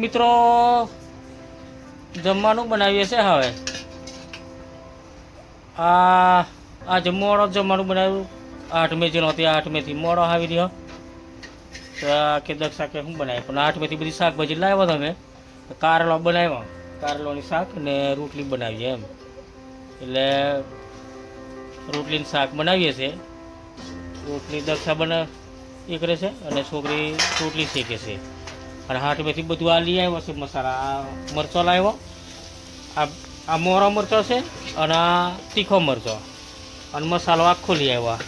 મિત્રો, જમવાનું બનાવીએ છે હવે. આ આજે મોડો જમવાનું બનાવ્યું. આઠ મે જેનો આઠ મેથી મોડો આવી રહ્યો. કે દક્ષા કે શું બનાવ્યું? પણ આઠ મેથી બધી શાકભાજી લાવ્યો તમે. કારેલો બનાવ્યો. કારેલોની શાક ને રોટલી બનાવીએ એમ. એટલે રોટલીનું શાક બનાવીએ છીએ રોટલી દક્ષા બના એ કરે છે અને છોકરી રોટલી શેકે છે. અને હાટમેથી બધું આ લઈ આવ્યો છે મસાલા. મરચો લાવ્યો. આ આ મોરો મરચો છે અને આ તીખો મરચો. અને મસાલો આખો લઈ આવ્યો.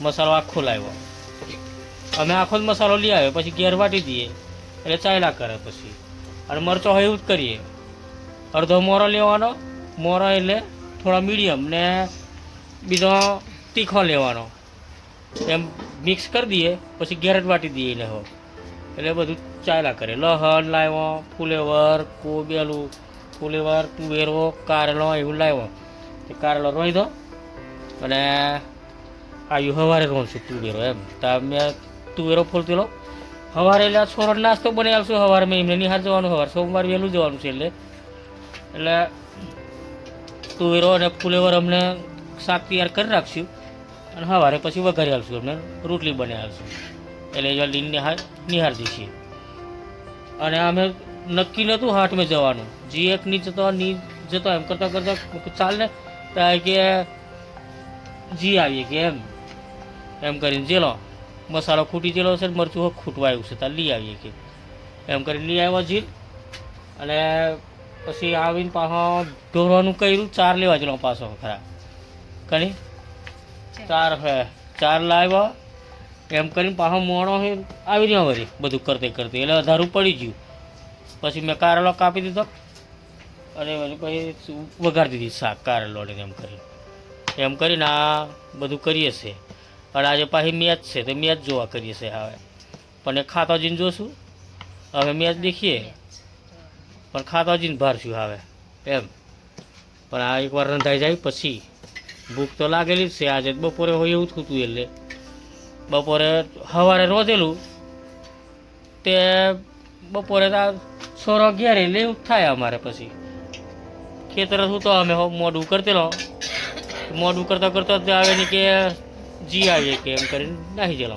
મસાલો આખો લાવ્યો. અમે આખો જ મસાલો લઈ આવ્યો, પછી ઘેર વાટી દઈએ. એટલે ચાયલા કરે પછી. અને મરચો હોય એવું જ કરીએ. અડધો મોરો લેવાનો. મોરો એટલે થોડા મીડિયમ ને બીજો તીખો લેવાનો. એમ મિક્સ કરી દઈએ, પછી ગેરટ વાટી દઈએ એને હો એટલે બધું ચાલ્યા કરે. લહણ લાવ્યો, ફુલેવર, કોબેલું, ફુલેવર તુવેરો કારેલો એવું લાવ્યો. તે કારેલો રોઈ દો. અને આવ્યું સવારે રોણશું તુવેરો એમ. તા મેં તુવેરો ફૂલતેલો સવારે એટલે છોરો નાસ્તો બની આવશું સવારે મેં એમને નિહાર જવાનું. સવારે સોમવાર વહેલું જવાનું છે એટલે. એટલે તુવેરો અને ફુલેવર અમને શાક તૈયાર કરી રાખશું. અને સવારે પછી વઘારી આવશું અમને રોટલી બનાવી આવશું એટલે જલ્દી નિહાર નિહાળતી છીએ. અને અમે નક્કી નહોતું હાથમાં જવાનું. જી એક ની જતો ની જતો એમ કરતાં કરતાં ચાલ ને ત્યાં કે જી આવીએ કે એમ. એમ કરીને જેલો મસાલો ખૂટી જેલો છે મરચું ખૂટવાયું ખૂટવા આવ્યું છે ત્યાં લઈ આવીએ કે. એમ કરીને લઈ આવ્યા જીલ અને પછી આવીને પાછો ઢોરવાનું કર્યું ચાર લેવા જેલો પાછો ખરા. કણી ચાર હે ચાર લાવ્યા. એમ કરીને પાછો મોણો આવી રહ્યો વળી, બધું કરતે કરતે. એટલે અધારું પડી ગયું. પછી મેં કારેલો કાપી દીધો. અને પછી વઘારી દીધી, શાક કારેલોને એમ કરી એમ કરીને આ બધું કરીએ છે અને આજે પાછી મેચ છે, તો મેચ જોવા કરીએ છે હવે. પણ એ ખાતો જઈને જોશું. હવે મેચ દેખીએ. પણ ખાતો જઈને ભારશું હવે, એમ. પણ આ એકવાર રંધાઈ જાય પછી. ભૂખ તો લાગેલી જ છે, આજે બપોરે હોય એવું થતું એટલે. બપોરે સવારે રોધેલું તે બપોરે આ સોરો ઘેર એટલે થાય અમારે પછી. ખેતર શું તો અમે મોડું કરતેલો મોડું કરતાં કરતાં જ આવે ને કે જી આવીએ કે એમ કરીને નાહી ગયેલો.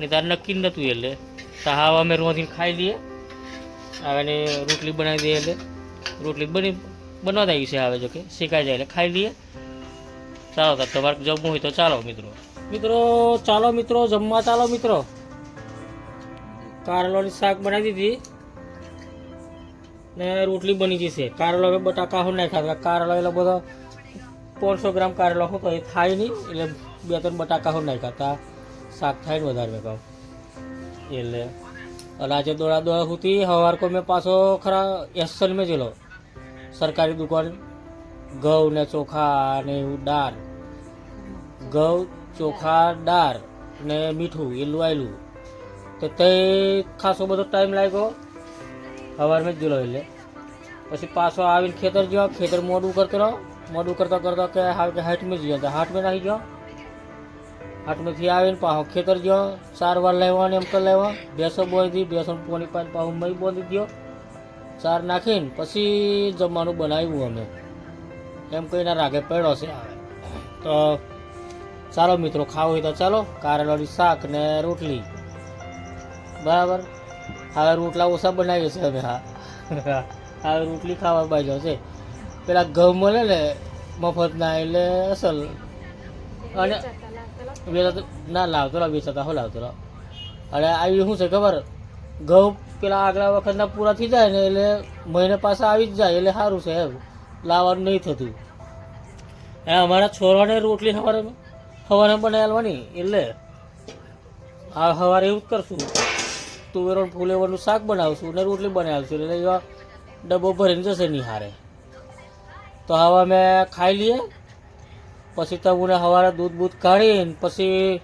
ને તાર નક્કી નહોતું એટલે. હાવ અમે રોધીને ખાઈ લઈએ. આવે ને રોટલી બનાવી દઈએ એટલે. રોટલી બની, બનાવતા આવી છે આવે જો કે. શેકાઈ જાય એટલે ખાઈ લઈએ. ચાલો તમારે જમવું હોય તો ચાલો મિત્રો. મિત્રો, ચાલો મિત્રો, જમવા ચાલો મિત્રો. કારલોની શાક બનાવી દીધી. ને રોટલી બની જશે કારલો હવે બટાકા હું નાખ્યા કારેલો એટલે બધો પાંચસો ગ્રામ કારેલો હતો એ થાય નહીં, એટલે બે ત્રણ બટાકા હું નાખ્યા હતા. શાક થાય ને વધારે મેં એટલે અને આજે દોડા દોડા સુધી સવાર કો મેં પાછો ખરા એસન મેં જેલો. સરકારી દુકાન, ઘઉં ને ચોખા ને એવું દાળ. ઘઉં ચોખા દાળ ને મીઠું એ આવેલું તો તે ખાસો બધો ટાઈમ લાગ્યો. સવારમાં જ ગયેલો એટલે પછી પાછો આવીને ખેતર ગયો ખેતર મોડું કરતો મોડું કરતા કરતા કે હાલ કે હાટમાં જ ગયો તો હાટમાં નાખી ગયો હાટમાંથી આવીને પાછો ખેતર ગયો ચાર વાર લેવા એમ તો લેવા. બોલી દી ભેંસો પોણી પાંચ પાછું મહી બોલી દો ચાર નાખીને પછી જમવાનું બનાવ્યું અમે. એમ કહીને રાગે પડ્યો છે. હવે તો ચાલો મિત્રો, ખાવું હોય તો ચાલો. કારેલાની શાક ને રોટલી. બરાબર? હવે રોટલા ઓછા બનાવીએ છીએ અમે, હા. હવે રોટલી ખાવા બાજુ છે. પેલા ઘઉં મળે ને મફતના, એટલે અસલ. અને વેચાતા ના, લાવતો રહો વેચાતા હો, લાવતો રહો અને આવી શું છે ખબર? ઘઉં પેલા આગલા વખતના પૂરા થઈ જાય ને, એટલે મહિને પાછા આવી જ જાય, એટલે સારું છે એમ. લાવવાનું નહીં થતું. અમારા છોરાને રોટલી સવારે બનાવવાની એટલે આ સવારે એવું જ કરશું. તુવેરો ફૂલેવરનું ફુલેવરનું શાક બનાવશું ને રોટલી બનાવશું એટલે એવા ડબ્બો ભરીને જશે નિહારે તો હવે અમે ખાઈ લઈએ પછી તમને સવારે દૂધ બૂધ કાઢીને પછી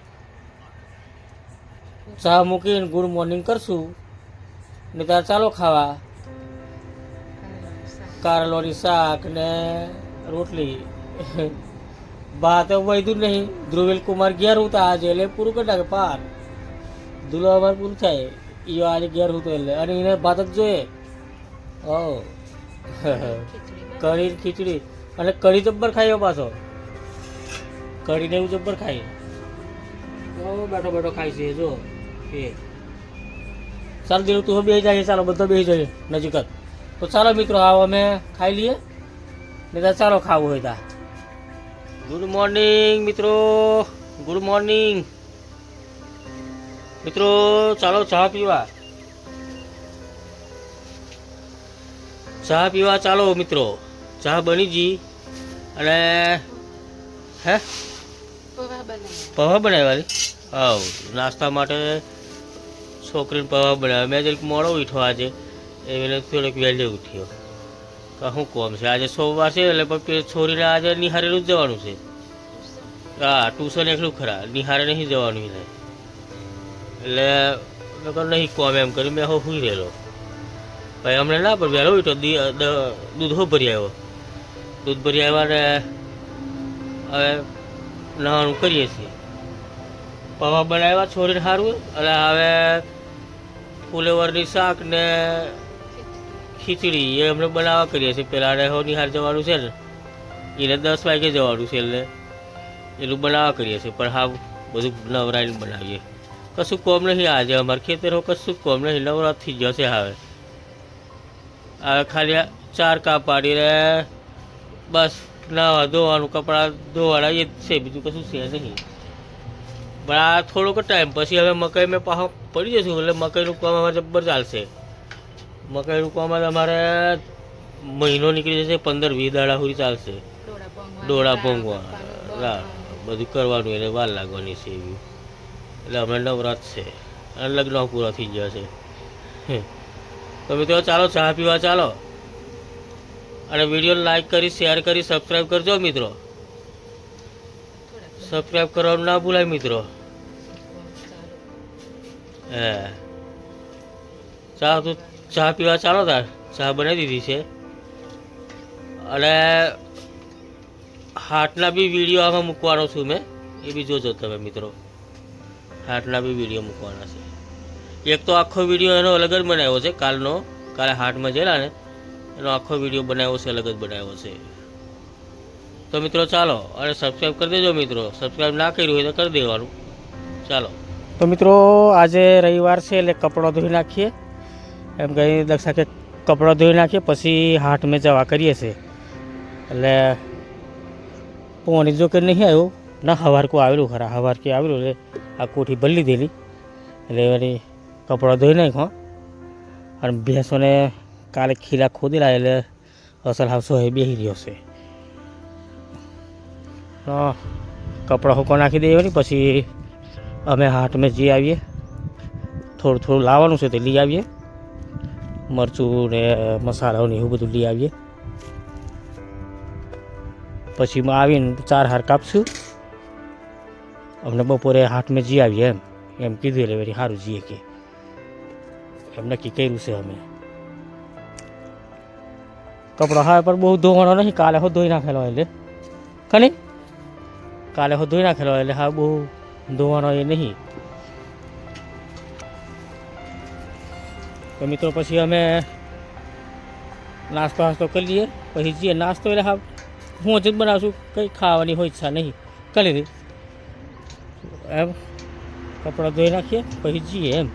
ચા મૂકીને ગુડ મોર્નિંગ કરશું. ને ત્યારે ચાલો ખાવા. કારલોની શાક ને રોટલી. ભાત વધ્યું નહીં ધ્રુવિલ કુમાર ઘેર ઉતા આજે એટલે પૂરું કરી નાખે પાર દુલો અમાર પૂરું થાય એ આજે ઘેર હતો એટલે અને એને ભાત જ જોઈએ ઓ કઢી ખીચડી અને કઢી જબ્બર ખાઈ પાછો કઢીને એવું જબ્બર ઓ બેઠો બેઠો ખાય છે જો એ ચાલ દીધું તું બે જાય ચાલો બધા બે જાય નજીક જ તો ચાલો મિત્રો આવો અમે ખાઈ લઈએ ને તો ચાલો ખાવું હોય તા ગુડ મોર્નિંગ મિત્રો. ગુડ મોર્નિંગ મિત્રો ચાલો ચા પીવા. ચા પીવા ચાલો મિત્રો. ચા બની જી અને હે? પવા બનાવવાની હા નાસ્તા માટે છોકરીને પવા બનાવ્યા. મેં જરીક મોડો ઉઠ્યો આજે. એને થોડોક વહેલો ઉઠ્યો. તો શું કોમ છે? આજે સોમવાર છે, એટલે પછી છોરીને આજે નિહારેલું જ જવાનું છે. હા ટ્યુશન એટલું ખરા, નિહારે નહીં જવાનું એને એટલે મેં નહીં કોમ એમ કર્યું મેં હું સુઈ રહેલો. ભાઈ હમણાં ના પણ વહેલો તો દૂધ હો ભરી આવ્યો. દૂધ ભરી આવ્યા ને હવે નહાવાનું કરીએ છીએ. પવા બનાવ્યા, છોરીને સારું અને હવે ફુલેવરની શાક ને ખીચડી એ અમને બનાવવા કરીએ છીએ પેલા અને હો નિહાર જવાનું છે ને, એને દસ વાગે જવાનું છે એટલે એનું બનાવવા કરીએ છીએ. પણ હા, બધું નવરાઈને બનાવીએ. કશું કોમ નહીં આજે. અમારે ખેતરો કશું કોમ નહીં. નવરાત થઈ જશે હવે. હવે ખાલી ચાર કાપ પાડીને બસ નાવા ધોવાનું, કપડાં ધોવાના એ જ છે. બીજું કશું છે નહીં. પણ આ થોડોક ટાઈમ પછી હવે મકાઈ મેં પાછો પડી જશું. એટલે મકાઈનું કામ અમારે જબ્બર ચાલશે. મકાઈનું રૂપવામાં તમારે મહિનો નીકળી જશે, પંદર વીસ દાડા સુધી ચાલશે. ડોળા ભોંગવા બધું કરવાનું એને વાર લાગવાની છે એવી. એટલે અમે નવરાત છે. અને લગ્ન પૂરા થઈ ગયા છે. તમે તો ચાલો, ચા પીવા ચાલો. અને વીડિયો લાઈક કરી શેર કરી સબસ્ક્રાઈબ કરજો મિત્રો. સબસ્ક્રાઈબ કરવાનું ના ભૂલાય મિત્રો. હે. ચાલો તો ચા પીવા ચાલો તાર. ચા બનાવી દીધી છે. અને હાટના બી વીડિયો આમાં મૂકવાનો છું મેં. એ બી જોજો તમે મિત્રો. હાટના બી વીડિયો મૂકવાના છે. એક તો આખો વીડિયો એનો અલગ જ બનાવ્યો છે કાલનો. કાલે હાટમાં ગયેલા ને, એનો આખો વીડિયો બનાવ્યો છે, અલગ જ બનાવ્યો છે. તો મિત્રો ચાલો, અને સબસ્ક્રાઈબ કરી દેજો મિત્રો. સબસ્ક્રાઈબ ના કર્યું હોય તો કરી દેવાનું. ચાલો. તો મિત્રો આજે રવિવાર છે એટલે કપડાં ધોઈ નાખીએ. એમ કહી દક્ષા કે કપડાં ધોઈ નાખીએ, પછી હાટ મેં જવા કરીએ છીએ. એટલે પોણી જો કે નહીં આવ્યું, ના હવારકું આવેલું ખરા હવારકી આવેલું એટલે આ કોઠી ભરી લીધેલી એટલે વળી કપડાં ધોઈ નાખ્યો. અને ભેંસોને કાલે ખીલા ખોદેલા, એટલે અસલ હાવસો એ બેસી રહ્યો છે. કપડાં હુકો નાખી દઈએ વળી, પછી અમે હાટમાં જઈ આવીએ. થોડું થોડું લાવવાનું છે તે લઈ આવીએ. મરચું ને મસાલાઓ ને એવું બધું લઈ આવીએ. પછી માં આવીને ચાર હાર કાપશું. અમને બપોરે હાટમાં જઈ આવીએ એમ. એમ કીધું એટલે વળી સારું જઈએ કે. એમ નક્કી કર્યું છે અમે. કપડો હા, પણ બહુ ધોવાનો નહીં. કાલે હો ધોઈ નાખેલો એટલે. કની કાલે હો ધોઈ નાખેલો એટલે હા, બહુ ધોવાનો એ નહીં. તો મિત્રો પછી અમે નાસ્તો વાસ્તો કરી લઈએ. પછી જઈએ નાસ્તો એટલે હા હું જ બનાવશું. કંઈ ખાવાની હોય ઈચ્છા નહીં. કરી દઈ એમ, કપડાં ધોઈ નાખીએ, પછી જઈએ એમ.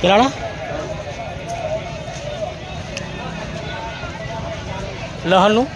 કિરાણા લહણનું?